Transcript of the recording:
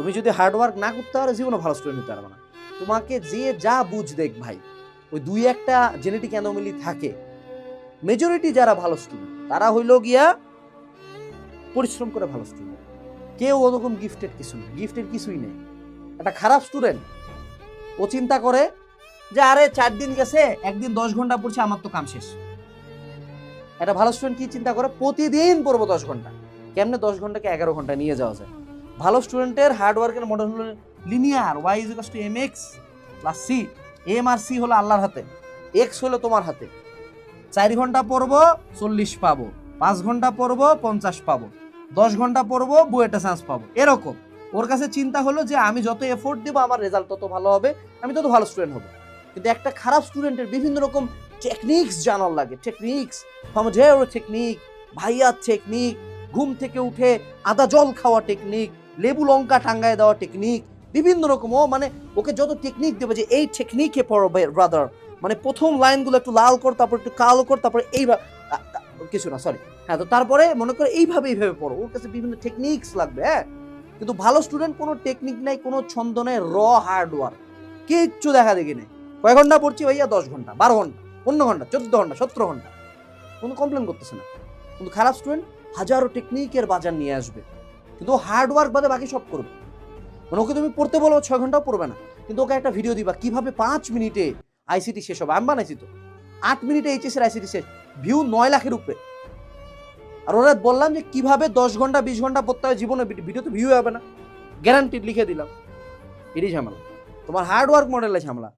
তুমি যদি হার্ডওয়ার্ক না করতে পারো জীবনে ভালো স্টুডেন্ট হতে পারবে না। তোমাকে যে যা বুঝ দেখ ভাই, ওই দুই একটা জেনেটিক অ্যানোমেলি থাকে। মেজরিটি যারা ভালো স্টুডেন্ট তারা হইল গিয়া পরিশ্রম করে ভালো স্টুডেন্ট কেউ ওরকম গিফটেড কিছু নেই। গিফটেড কিছুই নেই। একটা খারাপ স্টুডেন্ট ও চিন্তা করে যে, আরে, চার দিন গেছে, একদিন দশ ঘণ্টা পড়ছে, আমার তো কাম শেষ। একটা ভালো স্টুডেন্ট কি চিন্তা করে? প্রতিদিন পড়ব দশ ঘণ্টা। কেমনে দশ ঘন্টাকে এগারো ঘণ্টা নিয়ে যাওয়া যায়? ভালো স্টুডেন্টের হার্ডওয়ার্কের মডেল হলো linear Y is to M X plus C M R C হলো আল্লাহর হাতে এক্স হলো তোমার হাতে। চার ঘণ্টা পড়ব, চল্লিশ পাবো। পাঁচ ঘণ্টা পড়ব, পঞ্চাশ পাবো। দশ ঘণ্টা পড়ব বুয়েটা চান্স পাবো। এরকম। ওর কাছে চিন্তা হলো যে আমি যত এফোর্ট দিব, আমার রেজাল্ট তত ভালো হবে, আমি তত ভালো স্টুডেন্ট হব। কিন্তু একটা খারাপ স্টুডেন্টের বিভিন্ন রকম টেকনিক্স জানার লাগে। টেকনিক্স সমঝেও টেকনিক ভাইয়ার টেকনিক ঘুম থেকে উঠে আদা জল খাওয়া টেকনিক লেবু লঙ্কা টাঙ্গায় দেওয়া টেকনিক বিভিন্ন রকম, ও মানে ওকে যত টেকনিক দেবে যে এই টেকনিকে পড়ো ব্রাদার মানে প্রথম লাইনগুলো একটু লাল কর, তারপর একটু কালো কর, তারপরে এইভাবে কিছু না সরি হ্যাঁ তো তারপরে মনে করে এইভাবে এইভাবে পড়ো, ওর কাছে বিভিন্ন টেকনিক্স লাগবে হ্যাঁ কিন্তু ভালো স্টুডেন্ট কোনো টেকনিক নাই, কোনো ছন্দ নাই র হার্ডওয়ার্ক কিচ্ছু দেখা দেখি নেই। কয় ঘণ্টা পড়ছি ভাইয়া? দশ ঘণ্টা, বারো ঘণ্টা, পনেরো ঘণ্টা, চোদ্দ ঘণ্টা, সতেরো ঘণ্টা, কোনো কমপ্লেন করতেছে না। কিন্তু খারাপ স্টুডেন্ট হাজারো টেকনিকের বাজার নিয়ে আসবে। কিন্তু হার্ড ওয়ার্ক বাদে বাকি সব করবে। মানে ওকে তুমি পড়তে বলো, ছয় ঘন্টাও পড়বে না। কিন্তু ওকে একটা ভিডিও দিবা, কীভাবে পাঁচ মিনিটে আইসিটি শেষ হবে? আমি বানাইছি তো। আট মিনিটে এইচএস এর আইসিটি শেষ ভিউ নয় লাখের উপরে। আর ওরা বললাম যে কীভাবে দশ ঘণ্টা, বিশ ঘণ্টা পড়তে জীবনে, ভিডিও তো ভিউ হবে না। গ্যারান্টি লিখে দিলাম। এটাই ঝামেলা। তোমার হার্ড ওয়ার্ক মডেলে ঝামেলা।